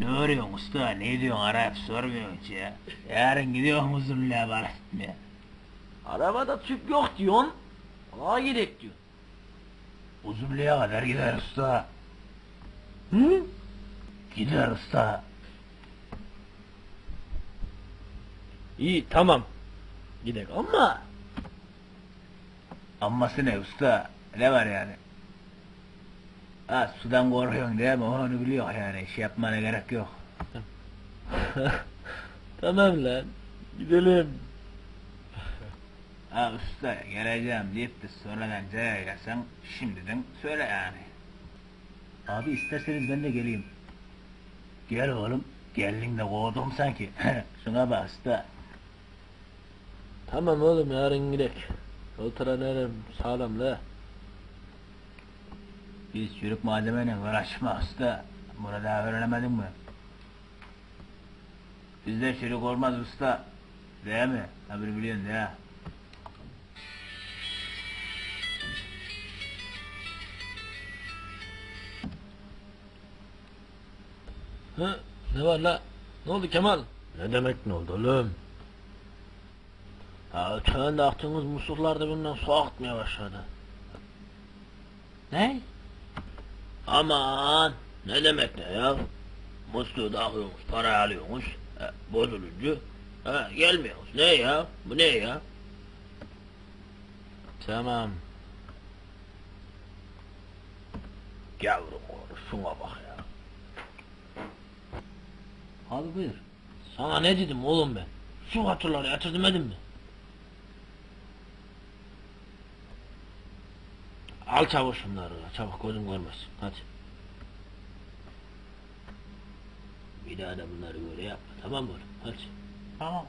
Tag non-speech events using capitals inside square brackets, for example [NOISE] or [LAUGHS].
Ne arıyorsun usta? Ne diyorsun arayıp sormuyorsun hiç ya. Yarın gidiyor musun labar etmeye? Arabada tüp yok diyorsun. Ona gerek diyor. Uzunluğa kadar gider usta. Hı? Gider usta. İyi tamam. Gidek ama Amması ne usta? Ne var yani? Ha sudan korkuyorsun değil mi? Onu biliyor yani. Şey yapmana gerek yok. tamam [LAUGHS] lan. Gidelim. [LAUGHS] Ha usta geleceğim deyip de sonradan caya gelsen şimdiden söyle yani. Abi isterseniz ben de geleyim. Gel oğlum. Geldin de kovdum sanki. [LAUGHS] Şuna bak usta. Tamam oğlum yarın gidek. Oturan sağlam la. Biz çürük malzemeyle uğraşma usta. Bunu daha öğrenemedin mi? Bizde çürük olmaz usta. Değil mi? Tabii biliyorsun ya. Hı? Ne var la? Ne oldu Kemal? Ne demek ne oldu oğlum? Ya öteden attığımız musluklar da bundan su akıtmaya başladı. Ne? Aman ne demek ne ya? Musluğu da alıyormuş, para alıyormuş. E, bozulunca ha, gelmiyormuş. Ne ya? Bu ne ya? Tamam. Yavrum şuna bak ya. Abi buyur. Sana ne dedim oğlum ben? Şu hatırları yatır demedim mi? Al çabuk şunları. Çabuk gözüm görmesin. Hadi. Bir daha da bunları böyle yapma. Tamam mı? Hadi. Tamam.